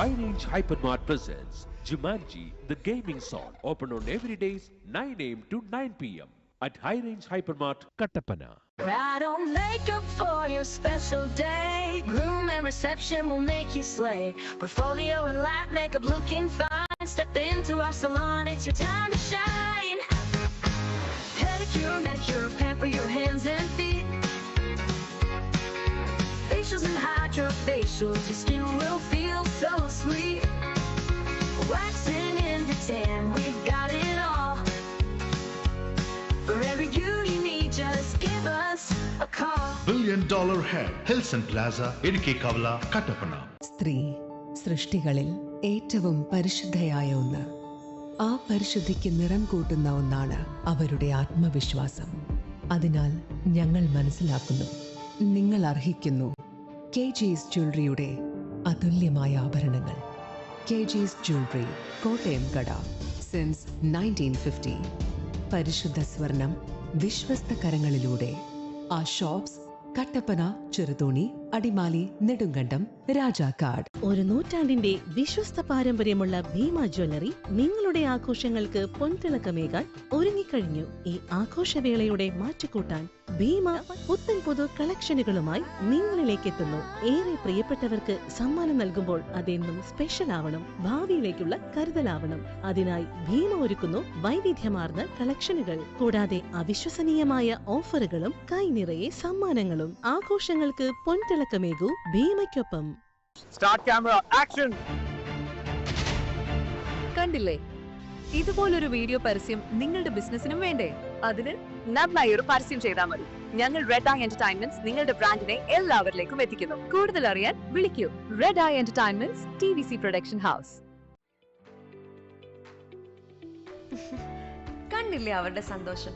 High Range Hypermart presents Jumanji, the gaming song. Open on every days 9 a.m. to 9 p.m. at High Range Hypermart, Kattapana. Right on makeup for your special day. Groom and reception will make you slay. Portfolio and light makeup looking fine. Step into our salon, it's your time to shine. Pedicure, manicure, pamper your hands and feet. Facials and hydrofacials, your skin will feel so sweet. Waxing in the tan, we've got it all. For every you you need, just give us a call. Billion Dollar Hair, Hilson Plaza, Idukki Kavala, Kattappana സ്ത്രീ സൃഷ്ടികളിൽ ഏറ്റവും പരിശുദ്ധയായ ഒന്ന് ആ പരിശുദ്ധിക്ക് നിറം കൂട്ടുന്ന ഒന്നാണ് അവരുടെ ആത്മവിശ്വാസം അതിനാൽ ഞങ്ങൾ മനസ്സിലാക്കുന്നു നിങ്ങൾ അർഹിക്കുന്നു കെ ജീസ് ജ്വല്ലറിയുടെ അതുല്യമായ ആഭരണങ്ങൾ. കെ ജീസ് ജ്വല്ലറി കോട്ടയം കട. സിൻസ് നയന്റീൻ ഫിഫ്റ്റി പരിശുദ്ധ സ്വർണം വിശ്വസ്ത കരങ്ങളിലൂടെ ആ ഷോപ്സ് കട്ടപ്പന ചെറുതോണി അടിമാലി നെടുങ്കണ്ടം രാജാക്കാട്. ഒരു നൂറ്റാണ്ടിന്റെ വിശ്വസ്ത പാരമ്പര്യമുള്ള ഭീമ ജ്വല്ലറി നിങ്ങളുടെ ആഘോഷങ്ങൾക്ക് പൊൻതിളക്കമേകാൻ ഒരുങ്ങിക്കഴിഞ്ഞു. ഈ ആഘോഷവേളയുടെ മാറ്റുകൂട്ടാൻ ഭീമ പുത്തൻ പുതു കളക്ഷനുകളുമായി നിങ്ങളിലേക്ക് എത്തുന്നു ഏറെ പ്രിയപ്പെട്ടവർക്ക് സമ്മാനം നൽകുമ്പോൾ അതെന്നും സ്പെഷ്യൽ ആവണം ഭാവിയിലേക്കുള്ള കരുതലാവണം. അതിനായി ഭീമ ഒരുക്കുന്നു വൈവിധ്യമാർന്ന കളക്ഷനുകൾ. കൂടാതെ അവിശ്വസനീയമായ ഓഫറുകളും കൈനിറയെ സമ്മാനങ്ങളും. ആഘോഷങ്ങൾക്ക് പൊൻതിളക്കമേകൂ ഭീമയ്ക്കൊപ്പം. സ്റ്റാർട്ട് ക്യാമറ ആക്ഷൻ കണ്ടില്ലേ? ഇതുപോലൊരു വീഡിയോ പരസ്യം നിങ്ങളുടെ ബിസിനസിനും വേണ്ടേ? അതിന് നന്നായി ഒരു പരസ്യം ചെയ്താൽ മതി. ഞങ്ങൾ റെഡ് ഐ എന്റർടൈൻമെന്റ്സ് നിങ്ങളുടെ ബ്രാൻഡിനെ എല്ലാവരിലേക്കും എത്തിക്കുന്നു. കൂടുതൽ അറിയാൻ വിളിക്കൂ. Red eye entertainments T V C production house കണ്ടില്ലേ അവരുടെ സന്തോഷം?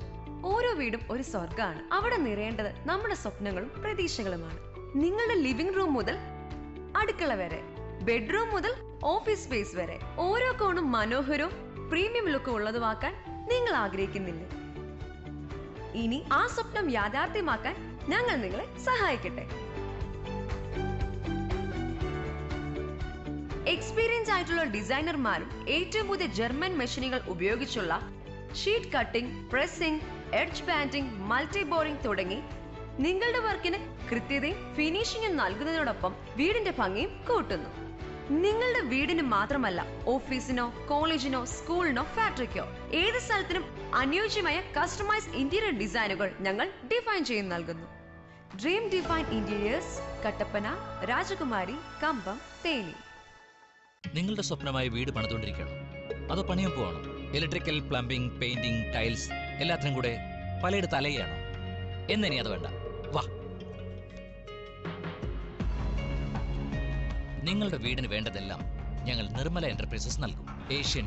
ഓരോ വീടും ഒരു സ്വർഗമാണ് അവിടെ നിറയേണ്ടത് നമ്മുടെ സ്വപ്നങ്ങളും പ്രതീക്ഷകളുമാണ്. നിങ്ങളുടെ ലിവിംഗ് റൂം മുതൽ അടുക്കള വരെ ബെഡ്റൂം മുതൽ ഓഫീസ് സ്പേസ് വരെ ഓരോ കോണും മനോഹരവും പ്രീമിയം ലുക്കും ഉള്ളതുമാക്കാൻ നിങ്ങൾ ആഗ്രഹിക്കുന്നില്ലേ? ഇനി ആ സ്വപ്നം യാഥാർത്ഥ്യമാക്കാൻ ഞങ്ങൾ നിങ്ങളെ സഹായിക്കട്ടെ. എക്സ്പീരിയൻസ് ആയിട്ടുള്ള ഡിസൈനർമാരും ഏറ്റവും പുതിയ ജർമ്മൻ മെഷീനുകൾ ഉപയോഗിച്ചുള്ള sheet cutting pressing edge banding multi boring തുടങ്ങി നിങ്ങളുടെ വർക്കിന് കൃത്യതയും ഫിനിഷിങ്ങും നൽകുന്നതിനോടൊപ്പം വീടിന്റെ ഭംഗിയും കൂട്ടുന്നു. നിങ്ങളുടെ വീടിന് മാത്രമല്ല ഓഫീസിനോ കോളേജിനോ സ്കൂളിനോ ഫാക്ടറിക്കോ ഏത് സ്ഥലത്തിനും അനുയോജ്യമായ കസ്റ്റമൈസ് ഇന്റീരിയർ ഡിസൈനുകൾ ഞങ്ങൾ ഡിഫൈൻ ചെയ്ത് നൽകുന്നു. ഡ്രീം ഡിഫൈൻ ഇന്റീരിയേഴ്സ് കട്ടപ്പന രാജകുമാരി കമ്പം തേനി. നിങ്ങളുടെ സ്വപ്നമായ വീട് പണിതുകൊണ്ടിരിക്കണം അതോ പണിയാൻ പോവാണോ? ഇലക്ട്രിക്കൽ പ്ലംബിംഗ് പെയിന്റിംഗ് ടൈൽസ് എല്ലാത്തിനും കൂടെ പലയിടത്ത് അലയാണോ എന്നിനി അത് വേണ്ട. വാ. നിങ്ങളുടെ വീടിന് വേണ്ടതെല്ലാം ഞങ്ങൾ നിർമ്മല എന്റർപ്രൈസസ് നൽകും. Asian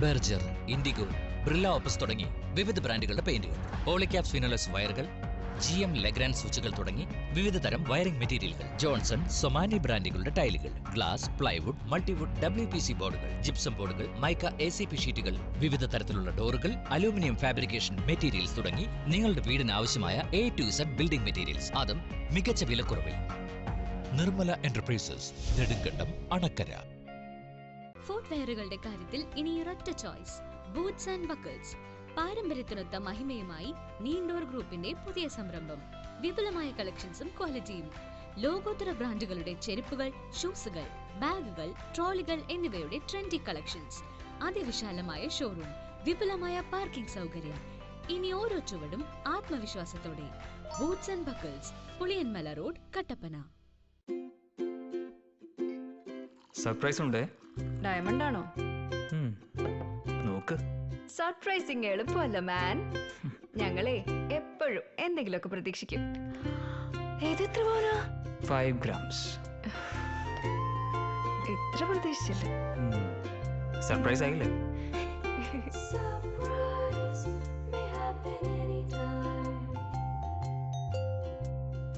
Berger Indigo Birla Opus തുടങ്ങി വിവിധ ബ്രാൻഡുകളുടെ പെയിന്റുകൾ. പോളിക്യാപ് ഫിനോലസ് വയറുകൾ ജി എം ലെഗ്രാൻഡ് സ്വിച്ചുകൾ തുടങ്ങി വിവിധ തരം വയറിംഗ് മെറ്റീരിയലുകൾ ജോൺസൺ സൊമാനി ബ്രാൻഡുകളുടെ ടൈലുകൾ glass plywood multiwood W P C ബോർഡുകൾ ജിപ്സം ബോർഡുകൾ മൈക്ക എ സി പി ഷീറ്റുകൾ വിവിധ തരത്തിലുള്ള ഡോറുകൾ അലൂമിനിയം ഫാബ്രിക്കേഷൻ മെറ്റീരിയൽസ് തുടങ്ങി നിങ്ങളുടെ വീടിന് ആവശ്യമായ A to Z building materials അതും മികച്ച വിലക്കുറവിൽ. നിർമ്മല എന്റർപ്രൈസസ് നെടുങ്കണ്ടം അണക്കര. ഫുട്വെയറുകളുടെ കാര്യത്തിൽ ഇനി ഒരൊറ്റ ചോയ്സ് ബൂട്ട്സ് ആൻഡ് ബക്കിൾസ് പാരമ്പര്യത്തിനൊത്ത മഹിമയുമായി നീണ്ടോർ ഗ്രൂപ്പിന്റെ പുതിയ സംരംഭം. വിപുലമായ കളക്ഷൻസും ക്വാളിറ്റിയും ലോകോത്തര ബ്രാൻഡുകളുടെ ചെരുപ്പുകൾ ഷൂസുകൾ ബാഗുകൾ ട്രോളികൾ എന്നിവയുടെ ട്രെൻഡി കളക്ഷൻസ്. അതിവിശാലമായ ഷോറൂം വിപുലമായ പാർക്കിംഗ് സൗകര്യം ഇനി ഓരോ ചുവടും ആത്മവിശ്വാസത്തോടെ. Boots and buckles Puliyanmala road Kattappana. Surprise ഉണ്ട്? ഡയമണ്ട് ആണോ? സർപ്രൈസിങ് എളുപ്പമല്ല മാൻ. ഞങ്ങളെ എപ്പോഴും എന്തെങ്കിലുമൊക്കെ പ്രതീക്ഷിക്കും. ഏതെത്ര പോരാ? Five grams. ഇത്ര പ്രതീക്ഷിച്ചില്ല. സർപ്രൈസ് ആയില്ലേ?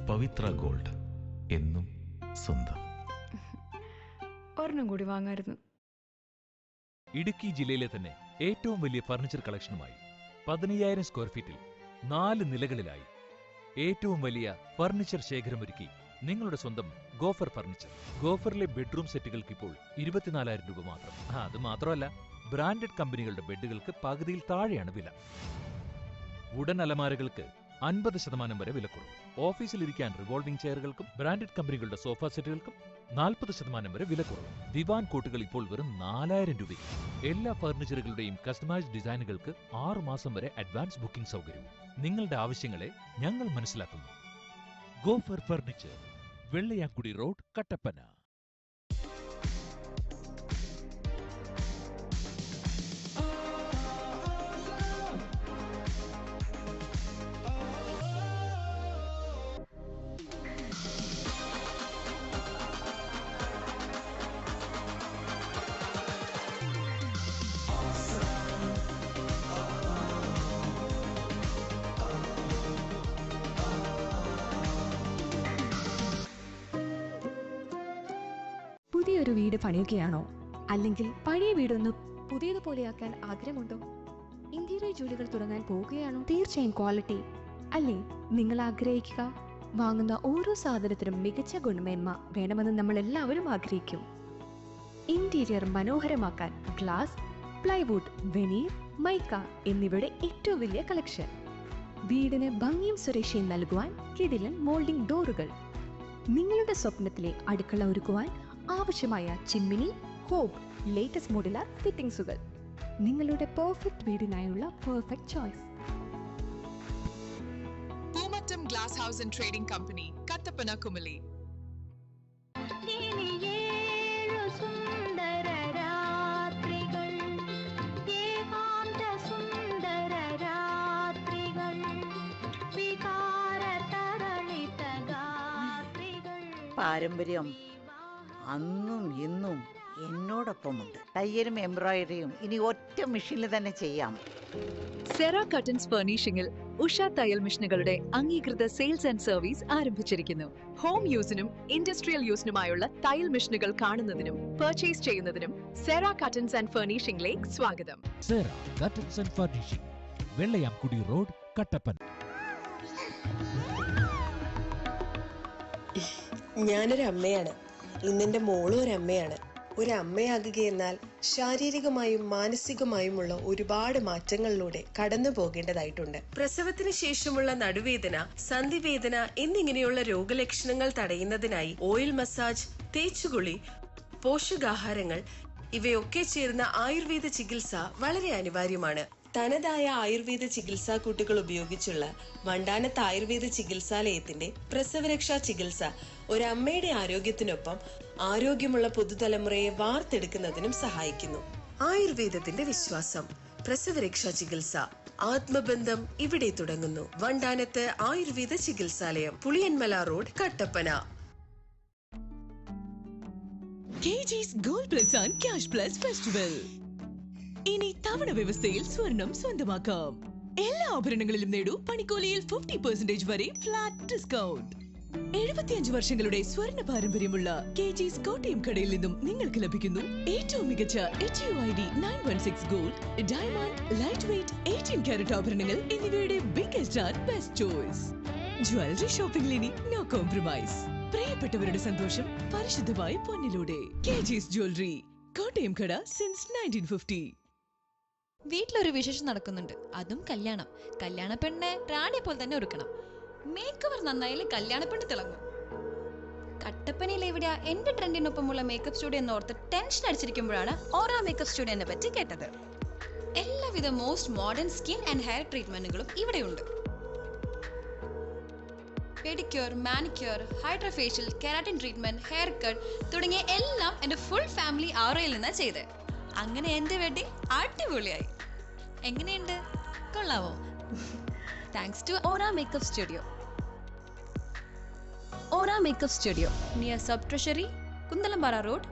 പവിത്ര ഗോൾഡ് എന്നും സ്വന്തം. ഒരെണ്ണം കൂടി വാങ്ങായിരുന്നു. ഇടുക്കി ജില്ലയിലെ തന്നെ ഏറ്റവും വലിയ ഫർണിച്ചർ കളക്ഷനുമായി പതിനയ്യായിരം സ്ക്വയർ ഫീറ്റിൽ നാല് നിലകളിലായി ഏറ്റവും വലിയ ഫർണിച്ചർ ശേഖരമൊരുക്കി നിങ്ങളുടെ സ്വന്തം ഗോഫർ ഫർണിച്ചർ. ഗോഫറിലെ ബെഡ്റൂം സെറ്റുകൾക്ക് ഇപ്പോൾ ഇരുപത്തിനാലായിരം രൂപ മാത്രം. ആ, അത് മാത്രമല്ല ബ്രാൻഡഡ് കമ്പനികളുടെ ബെഡുകൾക്ക് പകുതിയിൽ താഴെയാണ് വില. വുഡൻ അലമാരകൾക്ക് അൻപത് ശതമാനം വരെ വിലക്കുറവ്. ഓഫീസിലിരിക്കാൻ റിവോൾവിംഗ് ചെയറുകൾക്കും ബ്രാൻഡഡ് കമ്പനികളുടെ സോഫ സെറ്റുകൾക്കും നാൽപ്പത് ശതമാനം വരെ വിലക്കുറവ്. ദിവാൻ കോട്ടുകൾ ഇപ്പോൾ വെറും നാലായിരം രൂപയ്ക്ക്. എല്ലാ ഫർണിച്ചറുകളുടെയും കസ്റ്റമൈസ്ഡ് ഡിസൈനുകൾക്ക് ആറു മാസം വരെ അഡ്വാൻസ് ബുക്കിംഗ് സൗകര്യവും. നിങ്ങളുടെ ആവശ്യങ്ങളെ ഞങ്ങൾ മനസ്സിലാക്കുന്നു. Gopher furniture Vellayakkudi road Kattappana. വീട് പണിയുകയാണോ? അല്ലെങ്കിൽ പഴയ വീടൊന്ന് പുതിയതുപോലെയാക്കാൻ ആഗ്രഹമുണ്ടോ? ഇന്റീരിയർ ജോലികൾ തുടങ്ങാൻ പോവുകയാണോ? തീർച്ചയായും ക്വാളിറ്റി. അല്ലേ? നിങ്ങൾ ആഗ്രഹിക്കുക. വാങ്ങുന്ന ഓരോ സാധനത്തിനും മികച്ച ഗുണമേന്മ വേണമെന്ന് നമ്മൾ എല്ലാവരും ആഗ്രഹിക്കും. ഇന്റീരിയർ മനോഹരമാക്കാൻ ഗ്ലാസ് പ്ലൈവുഡ് വെനീർ മൈക്ക എന്നിവയുടെ ഏറ്റവും വലിയ കളക്ഷൻ. വീടിന് ഭംഗിയും സുരക്ഷയും നൽകുവാൻ കിടിലൻ മോൾഡിംഗ് ഡോറുകൾ. നിങ്ങളുടെ സ്വപ്നത്തിലെ അടുക്കള ഒരുക്കുവാൻ ആവശ്യമായ ചിമ്മിനി ഹോബ് ലേറ്റസ്റ്റ് മോഡുലാർ ഫിറ്റിംഗ്സുകൾ നിങ്ങളുടെ perfect വീടിനായുള്ള perfect choice Poomattam glass house and trading company Kattappana Kumily പാരമ്പര്യം. അന്നും ഇന്നും എന്നോടൊപ്പമുണ്ട്. തയ്യലും എംബ്രോയിഡറിയും. ഇനി ഒറ്റ മെഷീനിൽ തന്നെ ചെയ്യാം. സെറ കട്ടൻസ് ഫർണിഷിംഗിൽ ഉഷ തയ്യൽ മെഷീനുകളുടെ അംഗീകൃത സെയിൽസ് ആൻഡ് സർവീസ് ആരംഭിച്ചിരിക്കുന്നു. ഹോം യൂസിനും ഇൻഡസ്ട്രിയൽ യൂസിനുമായുള്ള തയ്യൽ മെഷീനുകൾ കാണുന്നതിനും പർച്ചേസ് ചെയ്യുന്നതിനും സെറാ കട്ടൻസ് ആൻഡ് ഫർണിഷിംഗിലേക്ക് സ്വാഗതം. Sera curtains and furnishing Vellayamkudi road Kattappana. ഞാനൊരു അമ്മയാണ് ഇന്നെന്റെ മോളും ഒരു അമ്മയാണ്. ഒരു അമ്മയാകുകയെന്നാൽ ശാരീരികമായും മാനസികമായുമുള്ള ഒരുപാട് മാറ്റങ്ങളിലൂടെ കടന്നു പോകേണ്ടതായിട്ടുണ്ട്. പ്രസവത്തിന് ശേഷമുള്ള നടുവേദന സന്ധിവേദന എന്നിങ്ങനെയുള്ള രോഗലക്ഷണങ്ങൾ തടയുന്നതിനായി ഓയിൽ മസാജ് തേച്ചുകുളി പോഷകാഹാരങ്ങൾ ഇവയൊക്കെ ചേർന്ന ആയുർവേദ ചികിത്സ വളരെ അനിവാര്യമാണ്. തനതായ ആയുർവേദ ചികിത്സാ കൂട്ടുകൾ ഉപയോഗിച്ചുള്ള വണ്ടാനത്ത് ആയുർവേദ ചികിത്സാലയത്തിന്റെ പ്രസവരക്ഷാ ചികിത്സ ഒരമ്മയുടെ ആരോഗ്യത്തിനൊപ്പം ആരോഗ്യമുള്ള പുതുതലമുറയെ വാർത്തെടുക്കുന്നതിനും സഹായിക്കുന്നു. ആയുർവേദത്തിന്റെ വിശ്വാസം പ്രസവരക്ഷാ ചികിത്സ ആത്മബന്ധം ഇവിടെ തുടങ്ങുന്നു. വണ്ടാനത്ത് Ayurveda ചികിത്സാലയം Puliyanmala road Kattappana. KG's gold plus and cash plus festival ഇനി തവണ വ്യവസ്ഥയിൽ സ്വർണം സ്വന്തമാക്കാം. എല്ലാ ആഭരണങ്ങളിലും നേടൂ പണിക്കോലിയിൽ ഫിഫ്റ്റി പെർസെന്റേജ് വരെ ഫ്ലാറ്റ് ഡിസ്കൗണ്ട് എഴുപത്തിയഞ്ച് വർഷങ്ങളുടെ സ്വർണ പാരമ്പര്യമുള്ള കെ ജി കോട്ടയം കടയിൽ നിന്നും നിങ്ങൾക്ക് ലഭിക്കുന്നു ഏറ്റവും മികച്ച H U I D nine one six gold diamond light weight eighteen carat ആഭരണങ്ങൾ എന്നിവയുടെ biggest and best choice. Jewellery ഷോപ്പിംഗിൽ ഇനി നോ കോംപ്രമൈസ്. പ്രിയപ്പെട്ടവരുടെ സന്തോഷം പരിശുദ്ധമായ പൊന്നിലൂടെ. കെ ജിസ് ജ്വല്ലറി കോട്ടയം കട സിൻസ് നയന്റീൻ ഫിഫ്റ്റി വീട്ടിലൊരു വിശേഷം നടക്കുന്നുണ്ട്. അതും കല്യാണം. കല്യാണ പെണ്ണെ റാണിയെ പോലെ തന്നെ ഒരുക്കണം. മേക്ക് നന്നായാലേ നന്നായാലും കല്യാണ പെണ്ണ് തിളങ്ങും. കട്ടപ്പനയിൽ എവിടെയാ എന്റെ ട്രെൻഡിനൊപ്പമുള്ള മേക്കപ്പ് സ്റ്റുഡിയോ എന്ന് ഓർത്ത് ടെൻഷൻ അടിച്ചിരിക്കുമ്പോഴാണ് ഓറ മേക്കപ്പ് സ്റ്റുഡിയോനെ പറ്റി കേട്ടത്. എല്ലാവിധ most modern skin and hair ട്രീറ്റ്മെന്റുകളും ഇവിടെയുണ്ട്. Pedicure manicure hydrofacial keratin treatment hair cut തുടങ്ങിയ എല്ലാം എന്റെ ഫുൾ ഫാമിലി ആറയിൽ നിന്നാണ് ചെയ്തത് അങ്ങനെ എന്റെ വെഡിങ് അടിപൊളിയായി. എങ്ങനെയുണ്ട്? കൊള്ളാവോ? Thanks to Aura makeup studio Aura makeup studio near sub treasury Kunthalampara road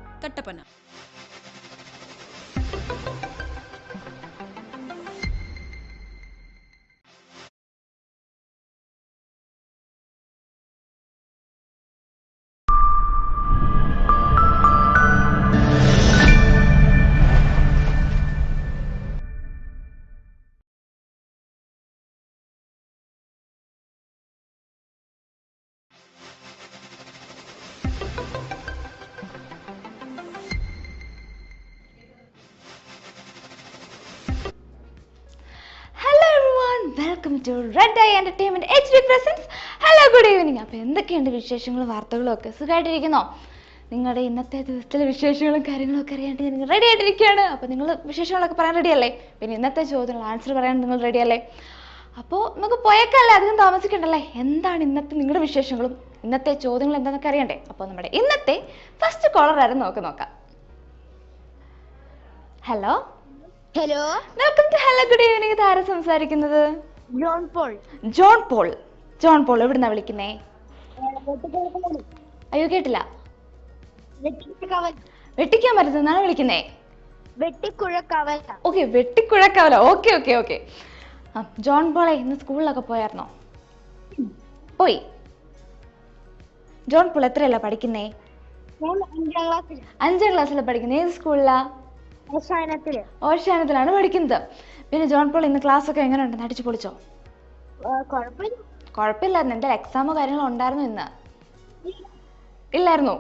to red eye entertainment H D presents hello good evening അപ്പോൾ എന്തൊക്കെയുണ്ട് വിശേഷങ്ങളും വാർത്തകളും ഒക്കെ സുഖമായിട്ടിരിക്കുന്നോ നിങ്ങളുടെ ഇന്നത്തെ ദിവസത്തിലെ വിശേഷങ്ങളും കാര്യങ്ങളും ഒക്കെ അറിയാണ്ട് നിങ്ങൾ റെഡി ആയിട്ടിരിക്കുകയാണ്. അപ്പോൾ നിങ്ങൾ വിശേഷങ്ങളൊക്കെ പറയാൻ റെഡി അല്ലേ? പിന്നെ ഇന്നത്തെ ചോദ്യങ്ങൾ ആൻസർ പറയാൻ നിങ്ങൾ റെഡി അല്ലേ? അപ്പോൾ നമുക്ക് പോയേക്കല്ലേ അധികം താമസിക്കണ്ടല്ലേ? എന്താണ് ഇന്നത്തെ നിങ്ങളുടെ വിശേഷങ്ങളും? ഇന്നത്തെ ചോദ്യങ്ങൾ എന്താണെന്നൊക്കെ അറിയണ്ടേ? അപ്പോൾ നമ്മുടെ ഇന്നത്തെ ഫസ്റ്റ് കോളർ ആരും നോക്ക് നോക്കാം. Hello hello welcome to hello good evening ഇത് ആരാ സംസാരിക്കുന്നത്? John Paul John Paul John Paul എവിടുന്നാ വിളിക്കുന്നേ? അയ്യോ കേട്ടില്ല. വെട്ടിക്കാൻ മരുന്നാണ് വിളിക്കുന്നേ? Vettikuzhakkavala okay Vettikuzhakkavala. Okay okay okay. John പോളെ ഇന്ന് സ്കൂളിലൊക്കെ പോയായിരുന്നോ? പോയി. ജോൺ പോൾ എത്രയല്ല പഠിക്കുന്നേ? അഞ്ചാം ക്ലാസ്സിലാണ് പഠിക്കുന്നേ. ഏത് സ്കൂളിലാ? ഓശാനത്തിലാണ് പഠിക്കുന്നത്. പിന്നെ ജോൺ പോൾ ഇന്ന് ക്ലാസ് ഒക്കെ എങ്ങനെ ഉണ്ടെന്ന് അടിച്ചു പൊളിച്ചോ? കുഴപ്പമില്ലായിരുന്നു എന്തായാലും എക്സാമോ കാര്യങ്ങളോ ഉണ്ടായിരുന്നു ഇന്ന്? ഇല്ലായിരുന്നു.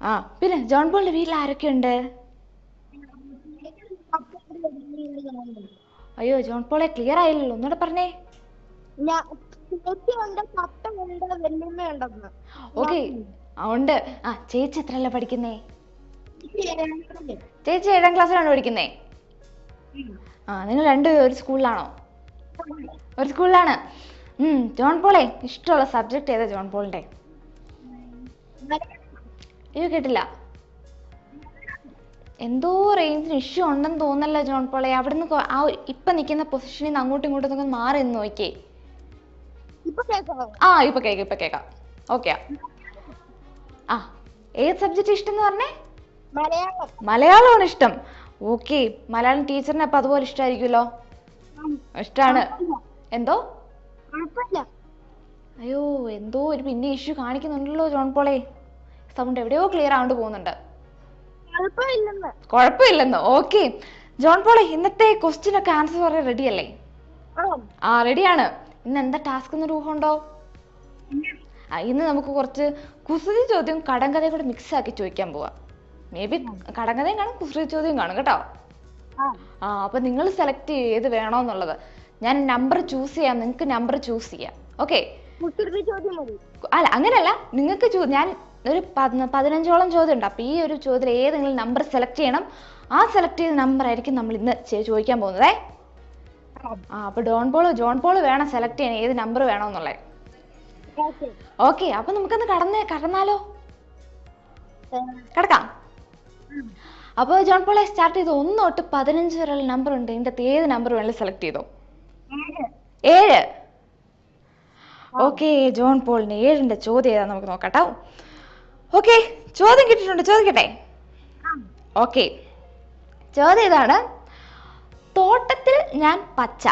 ആ പിന്നെ ജോൺ പോളിന്റെ വീട്ടിൽ ആരൊക്കെ ഉണ്ട് അയ്യോ ജോൺ പോളെ ക്ലിയർ ആയില്ലല്ലോ. ഒന്നുകൂടെ പറഞ്ഞേ. ഓക്കെ. ഉണ്ട്. ആ ചേച്ചി എത്രയല്ല പഠിക്കുന്നേ? ചേച്ചി ഏഴാം ക്ലാസ്സിലാണോ പഠിക്കുന്നേ? ആ നിങ്ങൾ രണ്ടുപേരും ഒരു സ്കൂളിലാണോ? ഒരു സ്കൂളിലാണ്. ഉം ജോൺ പോളെ ഇഷ്ടമുള്ള സബ്ജക്ട് ഏതാ ജോൺ പോളിന്റെ? അയ്യോ കേട്ടില്ല. എന്തോ റേഞ്ചിന് ഇഷ്യൂ ഉണ്ടെന്ന് തോന്നല്ലോ ജോൺ പോളെ. അവിടുന്ന് ആ ഇപ്പൊ നിൽക്കുന്ന പൊസിഷനിൽ നിന്ന് അങ്ങോട്ടും ഇങ്ങോട്ടും ഒക്കെ മാറി നിന്ന് നോക്കിയേ. ആ ഇപ്പൊ കേക്കാം ഇപ്പൊ കേക്കാം ഓക്കെയാ ആ. ഏത് സബ്ജക്റ്റ് ഇഷ്ടം എന്ന് പറഞ്ഞേ? മലയാളമാണ് ഇഷ്ടം. ഓക്കെ മലയാളം ടീച്ചറിന് അപ്പൊ അതുപോലെ ഇഷ്ടമായിരിക്കുമല്ലോ ഇഷ്ടാണ്. എന്തോ? അയ്യോ എന്തോ ഒരു പിന്നെ ഇഷ്യൂ കാണിക്കുന്നുണ്ടല്ലോ ജോൺ പോളെ. സൗണ്ട് എവിടെയോ ക്ലിയർ ആവണ്ട് പോകുന്നുണ്ട്. കുഴപ്പമില്ലെന്ന്. ഓക്കെ. ജോൺ പോളെ ഇന്നത്തെ ക്വസ്റ്റ്യൻ ഒക്കെ ആൻസർ പറയാൻ റെഡി അല്ലേ? ആ റെഡിയാണ് ഇന്ന് എന്താ ടാസ്ക് എന്ന് രൂപമുണ്ടോ ഇന്ന്. നമുക്ക് കുറച്ച് കുസൃതി ചോദ്യം കടങ്കഥയും കൂടെ മിക്സ് ആക്കി ചോദിക്കാൻ പോവാ. മേ ബി കടങ്കഥയും കാണും കുസൃതി ചോദ്യം കാണും കേട്ടോ? ആ. അപ്പൊ നിങ്ങൾ സെലക്ട് ചെയ്ത് ഏത് വേണോന്നുള്ളത്. ഞാൻ നമ്പർ ചൂസ് ചെയ്യാം നിങ്ങൾക്ക് നമ്പർ ചൂസ് ചെയ്യാം. ഓക്കെ അല്ല അങ്ങനെയല്ല. നിങ്ങൾക്ക് ഞാൻ ഒരു പതിന- പതിനഞ്ചോളം ചോദ്യം ഉണ്ട്. അപ്പൊ ഈ ഒരു ചോദ്യത്തിൽ ഏതെങ്കിലും നമ്പർ സെലക്ട് ചെയ്യണം. ആ സെലക്ട് ചെയ്ത നമ്പർ ആയിരിക്കും നമ്മൾ ഇന്ന് ചോദിക്കാൻ പോകുന്നതേ. ആ. അപ്പൊ ഡോൺ പോൾ ജോൺ പോൾ വേണം സെലക്ട് ചെയ്യാൻ. ഏത് നമ്പർ വേണമെന്നുള്ളത് ഓക്കെ അപ്പൊ നമുക്കൊന്ന് കടന്നേ കടന്നാലോ? കിടക്കാം. അപ്പോൾ ജോൺ പോളെ സ്റ്റാർട്ട് ചെയ്ത്? ഒന്ന് തൊട്ട് പതിനഞ്ച് വരെയുള്ള നമ്പർ ഉണ്ട്. ഇതിന്റെ അകത്ത് ഏത് നമ്പർ വേണമെങ്കിലും സെലക്ട് ചെയ്തോ? ഏഴ്. ഓക്കെ ജോൺ പോളിന് ഏഴിന്റെ ചോദ്യം ഏതാ നമുക്ക് നോക്കട്ടോ ഓക്കെ ചോദ്യം കിട്ടിയിട്ടുണ്ട്. ചോദിക്കട്ടെ ഓക്കെ ചോദ്യം ഇതാണ്. തോട്ടത്തിൽ ഞാൻ പച്ച.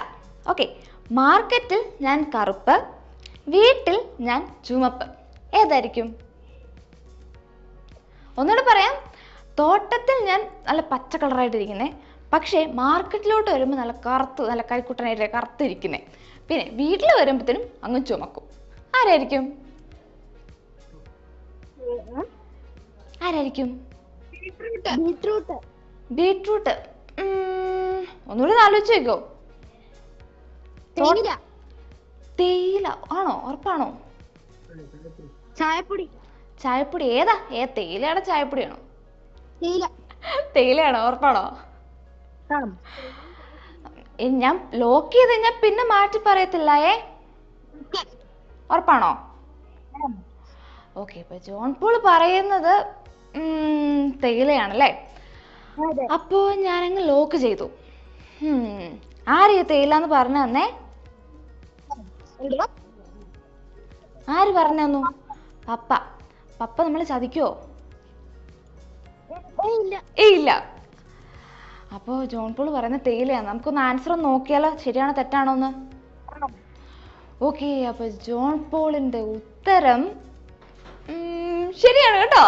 ഓക്കെ മാർക്കറ്റിൽ ഞാൻ കറുപ്പ്. വീട്ടിൽ ഞാൻ ചുമപ്പ് ഏതായിരിക്കും? ഒന്നുകൂടെ പറയാം. തോട്ടത്തിൽ ഞാൻ നല്ല പച്ച കളറായിട്ടിരിക്കുന്നേ. പക്ഷേ മാർക്കറ്റിലോട്ട് വരുമ്പോൾ നല്ല കറുത്ത് നല്ല കൈക്കുട്ടനായിട്ട് കറുത്തിരിക്കുന്നേ. പിന്നെ വീട്ടിൽ വരുമ്പോഴത്തേനും അങ്ങ് ചുമക്കും. ആരായിരിക്കും? ആരായിരിക്കും? ബീട്രൂട്ട്. ബീട്രൂട്ട്. ഒന്നുകൂടി ഒന്ന് ആലോചിച്ച് വെക്കോ തേയില. ആണോ? ഉറപ്പാണോ? ചായപ്പൊടി. ചായപ്പൊടി. ഏതാ? ഏ തേയിലയുടെ ചായപ്പൊടിയാണോ? തേയില. തേയിലയാണോ? ഉറപ്പാണോ? ഞാൻ ലോക്ക് ചെയ്ത് കഴിഞ്ഞാൽ പിന്നെ മാറ്റി പറയത്തില്ല ഏ? ഉറപ്പാണോ? ഓക്കെ ഇപ്പൊ ജോൺ പോൾ പറയുന്നത് തേയിലയാണല്ലേ? അപ്പോ ഞാനങ്ങ് ലോക്ക് ചെയ്തു. ആരെയോ തേയില എന്ന് പറഞ്ഞു തന്നേ? ആര് പറഞ്ഞു തന്നു? പപ്പ. പപ്പ നമ്മളെ ചതിക്കോ ഏയ് ഇല്ല. അപ്പോ ജോൺ പോൾ പറയുന്ന തേയിലയാണ്. നമുക്കൊന്ന് ആൻസർ ഒന്ന് നോക്കിയാലോ? ശരിയാണോ തെറ്റാണോ എന്ന് ഓക്കെ അപ്പൊ ജോൺ പോളിന്റെ ഉത്തരം ശരിയാണ് കേട്ടോ?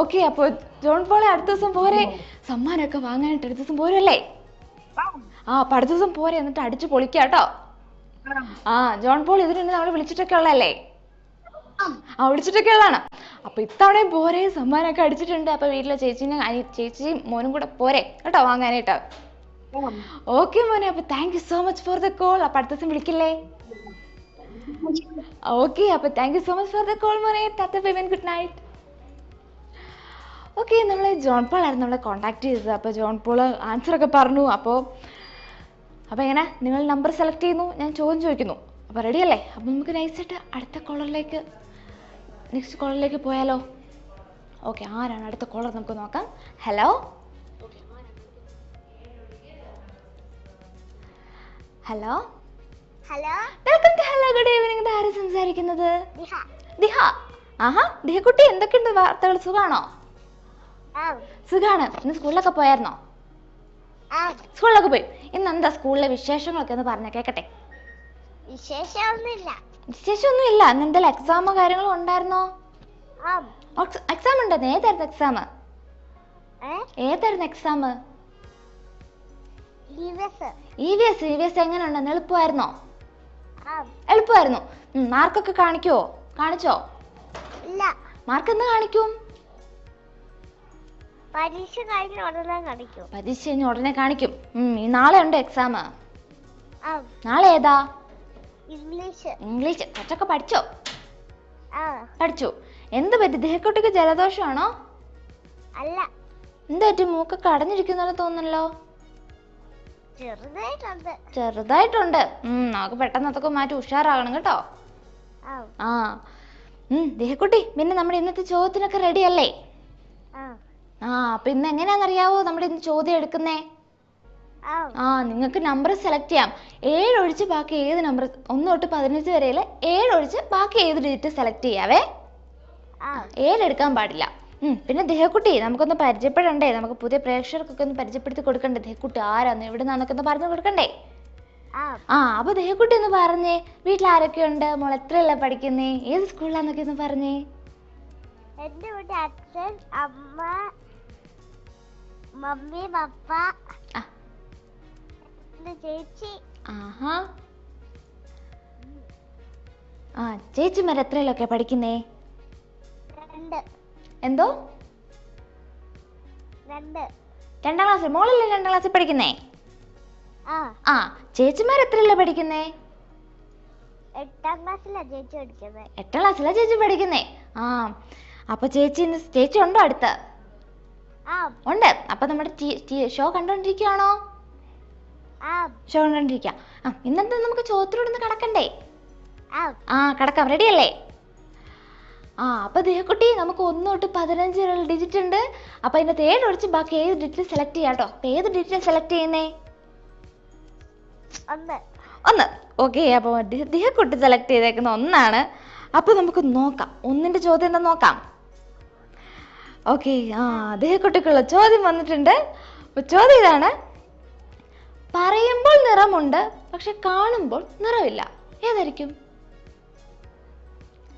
ഓക്കെ അപ്പൊ ജോൺ പോളെ അടുത്ത ദിവസം പോരെ. സമ്മാനമൊക്കെ വാങ്ങാനായിട്ട് അടുത്ത ദിവസം പോരല്ലേ ആ. അപ്പൊ അടുത്ത ദിവസം പോരെ എന്നിട്ട് അടിച്ചു പൊളിക്കാട്ടോ ആ. ജോൺ പോൾ ഇതിന് നമ്മൾ വിളിച്ചിട്ടൊക്കെ ഉള്ളതല്ലേ? ആ വിളിച്ചിട്ടൊക്കെ ഉള്ളതാണ്. അപ്പൊ ഇത്തവണയും പോരെ സമ്മാനമൊക്കെ അടിച്ചിട്ടുണ്ട്. അപ്പൊ വീട്ടിലെ ചേച്ചിനെ ചേച്ചിയും മോനും കൂടെ പോരെ. കേട്ടോ വാങ്ങാനായിട്ട്. ഓക്കെ മോനെ അപ്പൊ thank you so much for the call അപ്പൊ അടുത്ത ദിവസം വിളിക്കില്ലേ? ഓക്കെ അപ്പൊ thank you so much for the call മോനെ. Tata payment good night okay നമ്മൾ ജോൺ പോൾ ആയിരുന്നു നമ്മളെ കോൺടാക്ട് ചെയ്തത്. അപ്പോൾ ജോൺ പോൾ ഒക്കെ പറഞ്ഞു. അപ്പോൾ അപ്പോൾ എങ്ങനെ? നിങ്ങൾ നമ്പർ സെലക്ട് ചെയ്യുന്നു. ഞാൻ ചോദ്യം ചോദിക്കുന്നു. അപ്പോൾ റെഡി അല്ലേ? അപ്പോൾ നമുക്ക് നൈസായിട്ട് അടുത്ത കോളറിലേക്ക് നെക്സ്റ്റ് കോളറിലേക്ക് പോയാലോ? ഓക്കെ ആരാണ് അടുത്ത കോളർ നമുക്ക് നോക്കാം. Hello hello hello welcome to hello good evening ഇത് ആരാ സംസാരിക്കുന്നത്? ദിഹ. ആഹാ ദിഹക്കുട്ടി എന്തൊക്കെയുണ്ട് വാർത്തകൾ? സുഖാണോ? സുഖാണ്. ഇന്ന് സ്കൂളിലൊക്കെ പോയായിരുന്നോ? സ്കൂളിലൊക്കെ പോയി. ഇന്ന് എന്താ സ്കൂളിലെ വിശേഷങ്ങളൊക്കെ ഒന്ന് പറഞ്ഞ കേക്കട്ടെ? വിശേഷമൊന്നുമില്ല. വിശേഷമൊന്നും ഇല്ല അന്ന് എന്തെങ്കിലും എക്സാമോ കാര്യങ്ങളോ ഉണ്ടായിരുന്നോ? എക്സാം ഉണ്ടായിരുന്നു ഏതായിരുന്നു എക്സാം ഏതായിരുന്നു exam E V S E V S എങ്ങനെ ഉണ്ടെന്ന് എളുപ്പമായിരുന്നോ? എളുപ്പമായിരുന്നു. മാർക്കൊക്കെ കാണിക്കുവോ കാണിച്ചോ? ഇല്ല. മാർക്ക് എന്ന് കാണിക്കും? പരീക്ഷ കഴിഞ്ഞ ഉടനെ കാണിക്കും. പരീക്ഷ കഴിഞ്ഞ ഉടനെ കാണിക്കും. ഈ നാളെ ഉണ്ട് എക്സാം നാളെ ഏതാ? ഇംഗ്ലീഷ്. ഇംഗ്ലീഷ്. കുറച്ചൊക്കെ പഠിച്ചോ? പഠിച്ചു. എന്ത് പറ്റി? ദേഹക്കുട്ടിക്ക് ജലദോഷമാണോ അല്ല. എന്ത് പറ്റി? മൂക്കൊക്കെ അടഞ്ഞിരിക്കുന്നല്ലോ തോന്നല്ലോ ചെറുതായിട്ടുണ്ട്. ഉം, നമുക്ക് പെട്ടെന്ന് അതൊക്കെ മാറ്റി ഉഷാറാകണം കേട്ടോ. ആ. ഉം ദേഹക്കുട്ടി പിന്നെ നമ്മുടെ ഇന്നത്തെ ചോദ്യത്തിനൊക്കെ റെഡി അല്ലേ? ആ. ആ അപ്പൊ ഇന്ന് എങ്ങനെയാണെന്നറിയാവോ? നമ്മുടെ ഇന്ന് ചോദ്യം എടുക്കുന്നേ? ആ ആ നിങ്ങൾക്ക് നമ്പർ സെലക്ട് ചെയ്യാം. ഏഴ് ഒഴിച്ച് ബാക്കി ഏത് നമ്പർ ഒന്ന് തൊട്ട് പതിനഞ്ച് വരെയിൽ ഏഴ് ഒഴിച്ച് ബാക്കി ഏത് ഡിജിറ്റ് സെലക്ട് ചെയ്യാവേ? ആ ഏഴ് എടുക്കാൻ പാടില്ല. പിന്നെ ദേഹക്കുട്ടി നമുക്കൊന്ന് പരിചയപ്പെടണ്ടേ? നമുക്ക് പുതിയ പ്രേക്ഷകർക്കൊക്കെ ഒന്ന് പരിചയപ്പെടുത്തി കൊടുക്കണ്ടേ? ദേഹക്കുട്ടി ആരാന്ന്? എവിടെ നിന്നൊക്കെ ഒന്ന് പറഞ്ഞു കൊടുക്കണ്ടേ? ആ ആ അപ്പൊ ദേഹക്കുട്ടി ഒന്ന് പറഞ്ഞേ. വീട്ടിൽ ആരൊക്കെയുണ്ട് മോൾ എത്രയല്ല പഠിക്കുന്നേ? ഏത് സ്കൂളിലാന്നൊക്കെ ഒന്ന് പറഞ്ഞേ? എന്റെ വീട്ടിൽ അച്ഛൻ അമ്മ മമ്മി പപ്പ. ആഹാ. ആ ചേച്ചിമാർ എത്രയിലൊക്കെ പഠിക്കുന്നേ? എന്തോ? രണ്ട്. ക്ലാസ്സിൽ മോളല്ലേ രണ്ടാം ക്ലാസ്സിൽ പഠിക്കുന്നേ? ആ. ചേച്ചിമാർ എത്രയല്ല പഠിക്കുന്നേ? എട്ടാം ക്ലാസ്സിലാ ചേച്ചി പഠിക്കുന്നത് എട്ടാം ക്ലാസ്സിലാ ചേച്ചി പഠിക്കുന്നേ? ആ അപ്പൊ ചേച്ചി ചേച്ചി ഉണ്ടോ അടുത്ത്? ഉണ്ട്. അപ്പൊ നമ്മുടെ ഷോ കണ്ടോണ്ടിരിക്കുകയാണോ ആ. ഷോ ആ ഇന്നത്തെ നമുക്ക് ചോദ്യത്തിലൂടെ ഒന്ന് കടക്കണ്ടേ? ആ. കടക്കാം. റെഡി അല്ലേ? ആ അപ്പൊ ദേഹക്കുട്ടി നമുക്ക് ഒന്ന് തൊട്ട് പതിനഞ്ച് ഡിജിറ്റ് ഉണ്ട്. അപ്പൊ അതിനകത്ത് ഏഴ് ഒഴിച്ച് ബാക്കി ഏത് ഡിജിറ്റ് സെലക്ട് ചെയ്യാം കേട്ടോ. ഏത് ഡിജിറ്റ് സെലക്ട് ചെയ്യുന്നേ? ഒന്ന്. ഒന്ന്. ഓക്കെ അപ്പോൾ ദേഹക്കുട്ടി സെലക്ട് ചെയ്തേക്കുന്ന ഒന്നാണ്. അപ്പൊ നമുക്ക് നോക്കാം. ഒന്നിന്റെ ചോദ്യം എന്താ നോക്കാം? ഓക്കെ ആ ദേഹക്കുട്ടിക്കുള്ള ചോദ്യം വന്നിട്ടുണ്ട്. ചോദ്യം ഇതാണ്. പറയുമ്പോൾ നിറമുണ്ട് പക്ഷെ കാണുമ്പോൾ നിറമില്ല ഏതായിരിക്കും?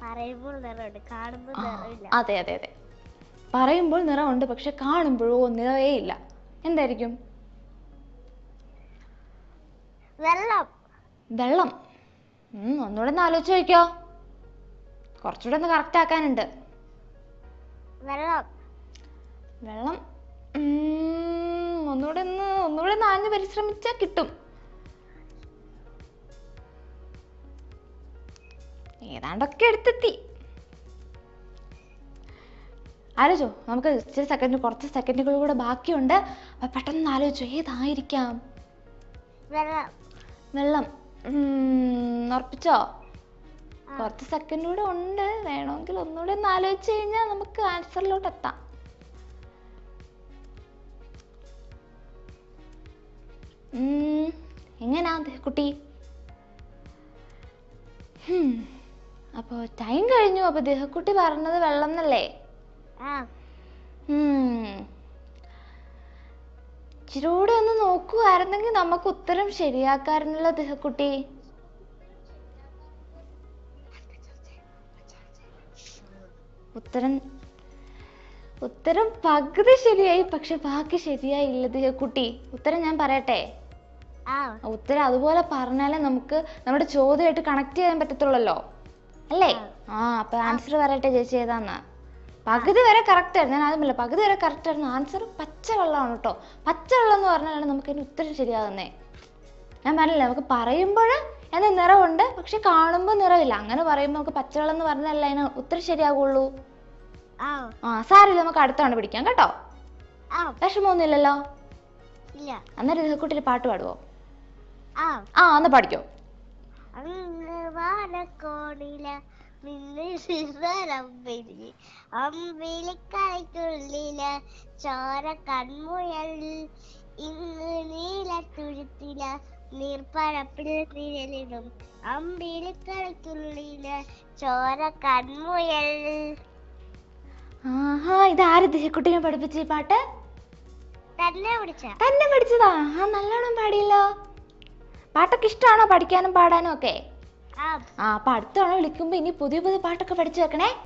പറയുമ്പോൾ നിറമുണ്ട് കാണുമ്പോൾ നിറമില്ല അതെ അതെ അതെ. പറയുമ്പോൾ നിറമുണ്ട് പക്ഷെ കാണുമ്പോഴോ നിറവേ ഇല്ല. എന്തായിരിക്കും? വെള്ളം. വെള്ളം. ഉം, ഒന്നുകൂടെ ഒന്ന് ആലോചിച്ച് നോക്കിയോ. കുറച്ചുകൂടെ ഒന്ന് കറക്റ്റ് ആക്കാനുണ്ട്. വെള്ളം. വെള്ളം. ഉം, ഒന്നുകൂടെ ഒന്ന് ഒന്നുകൂടെ ഒന്ന് ആഞ്ഞ് പരിശ്രമിച്ചാൽ കിട്ടും. ഏതാണ്ടൊക്കെ എടുത്തെത്തി. ആലോചോ നമുക്ക് ഇച്ചിരി സെക്കൻഡ് കുറച്ച് സെക്കൻഡുകൾ കൂടെ ബാക്കിയുണ്ട്. അപ്പൊ പെട്ടെന്ന് ആലോചിച്ചു ഏതായിരിക്കാം? വെള്ളം. വെള്ളം. ഉറപ്പിച്ചോ? കുറച്ച് സെക്കൻഡ് കൂടെ ഉണ്ട്. വേണമെങ്കിൽ ഒന്നുകൂടെ ഒന്ന് ആലോചിച്ച് കഴിഞ്ഞാൽ നമുക്ക് ആൻസറിലോട്ട് എത്താം. എങ്ങനാ കുട്ടി? അപ്പോ ടൈം കഴിഞ്ഞു അപ്പൊ ദേഹക്കുട്ടി പറഞ്ഞത് വെള്ളം എന്നല്ലേ. ഇച്ചിരൂടെ ഒന്ന് നോക്കുവായിരുന്നെങ്കിൽ നമുക്ക് ഉത്തരം ശരിയാക്കാറുണ്ടല്ലോ ദേഹക്കുട്ടി. ഉത്തരം ഉത്തരം പകുതി ശരിയായി പക്ഷെ ബാക്കി ശരിയായില്ല ദേഹക്കുട്ടി. ഉത്തരം ഞാൻ പറയട്ടെ? ഉത്തരം അതുപോലെ പറഞ്ഞാലേ നമുക്ക് നമ്മുടെ ചോദ്യമായിട്ട് കണക്ട് ചെയ്യാൻ പറ്റത്തുള്ളല്ലോ. അല്ലേ? ആ. അപ്പൊ ആൻസർ പറയട്ടെ ചേച്ചി ഏതാന്ന്? പകുതി വരെ കറക്റ്റ് ആയിരുന്നു. ഞാൻ ആദ്യമല്ല പകുതി വരെ കറക്റ്റ് ആയിരുന്നു. ആൻസർ പച്ചവെള്ളമാണ് കേട്ടോ പച്ചവെള്ളം എന്ന് പറഞ്ഞാലാണ് നമുക്ക് അതിന് ഉത്തരം ശരിയാകുന്നേ. ഞാൻ പറഞ്ഞില്ല നമുക്ക് പറയുമ്പോൾ അതിന് നിറമുണ്ട് പക്ഷെ കാണുമ്പോൾ നിറമില്ല അങ്ങനെ പറയുമ്പോൾ നമുക്ക് പച്ചവെള്ളം എന്ന് പറഞ്ഞാലല്ല അതിന് ഉത്തരം ശരിയാകുള്ളൂ. ആ. സാരില്ല നമുക്ക് അടുത്ത കണ്ടുപിടിക്കാം പിടിക്കാം കേട്ടോ. വിഷമമൊന്നുമില്ലല്ലോ? അന്നേരം ഇതേക്കൂട്ടിൽ പാട്ട് പാടുവോ? ആ. ഒന്ന് പഠിക്കോ. അങ്ങ് വാനക്കോണില അമ്പിളിക്കരയ്ക്കുള്ളില ചോര കൺമുയൽ ഇന്ന് നീലത്തുരുത്തില നീർപ്പരപ്പിൽ നിഴലിടും അമ്പിളിക്കരയ്ക്കുള്ളില ചോര കൺമുയൽ. ആഹാ ഇത് ആര് ദേഹക്കുട്ടിനെ പഠിപ്പിച്ച ഈ പാട്ട്? തന്നെ പഠിച്ച. തന്നെ പഠിച്ചതാ? ആ നല്ലോണം പാടിയല്ലോ. പാട്ടൊക്കെ ഇഷ്ടമാണോ പഠിക്കാനും പാടാനും ഒക്കെ? ആ. ആ അപ്പൊ അടുത്തവണ വിളിക്കുമ്പോ ഇനി പുതിയ പുതിയ പാട്ടൊക്കെ പഠിച്ചു വെക്കണേ.